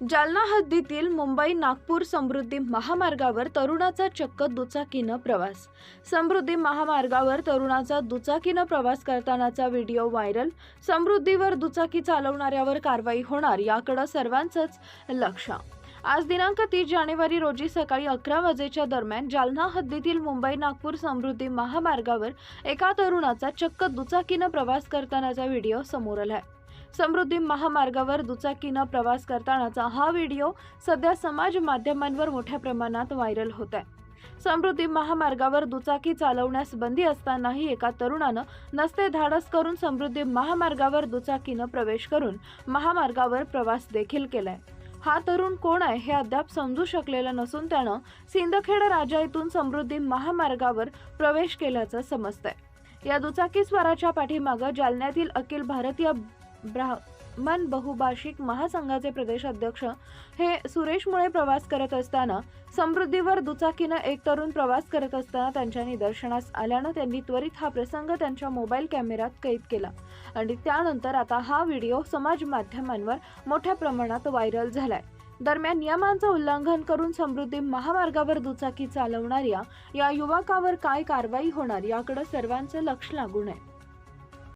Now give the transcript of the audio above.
जालना हद्दीतील मुंबई नागपूर समृद्धी महामार्गावर तरुणाचा चक्क दुचाकीनं प्रवास. समृद्धी महामार्गावर तरुणाचा दुचाकीनं प्रवास करतानाचा व्हिडिओ व्हायरल. समृद्धीवर दुचाकी चालवणाऱ्यावर कारवाई होणार याकडं सर्वांचंच लक्ष. आज दिनांक तीस जानेवारी रोजी सकाळी अकरा वाजेच्या दरम्यान जालना हद्दीतील मुंबई नागपूर समृद्धी महामार्गावर एका तरुणाचा चक्क दुचाकीनं प्रवास करतानाचा व्हिडिओ समोर आहे समृद्धी महामार्गावर दुचाकीनं प्रवास करतानाचा हा व्हिडिओ सध्या समाज माध्यमांवर मोठ्या प्रमाणात व्हायरल होत आहे समृद्धी महामार्गावर दुचाकी चालवण्यास बंदी असतानाही एका तरुणानं नसते धाडस करून समृद्धी महामार्गावर दुचाकीनं प्रवेश करून महामार्गावर प्रवास देखील केलाय. हा तरुण कोण आहे हे अद्याप समजू शकलेलं नसून त्यानं सिंदखेड राजा इथून समृद्धी महामार्गावर प्रवेश केल्याचं समजतंय. या दुचाकी स्वाराच्या पाठीमागं जालन्यातील अखिल भारतीय ब्राह्मण बहुभाषिक महासंघाचे प्रदेशाध्यक्ष हे सुरेशमुळे प्रवास करत असताना समृद्धीवर दुचाकीनं एक तरुण प्रवास करत असताना त्यांच्या निदर्शनास आल्यानं त्यांनी त्वरित हा प्रसंग त्यांच्या मोबाईल कॅमेऱ्यात कैद केला. आणि त्यानंतर आता हा व्हिडिओ समाज माध्यमांवर मोठ्या प्रमाणात व्हायरल झालाय. दरम्यान नियमांचं उल्लंघन करून समृद्धी महामार्गावर दुचाकी चालवणाऱ्या या युवकावर काय कारवाई होणार याकडे सर्वांचं लक्ष लागून आहे.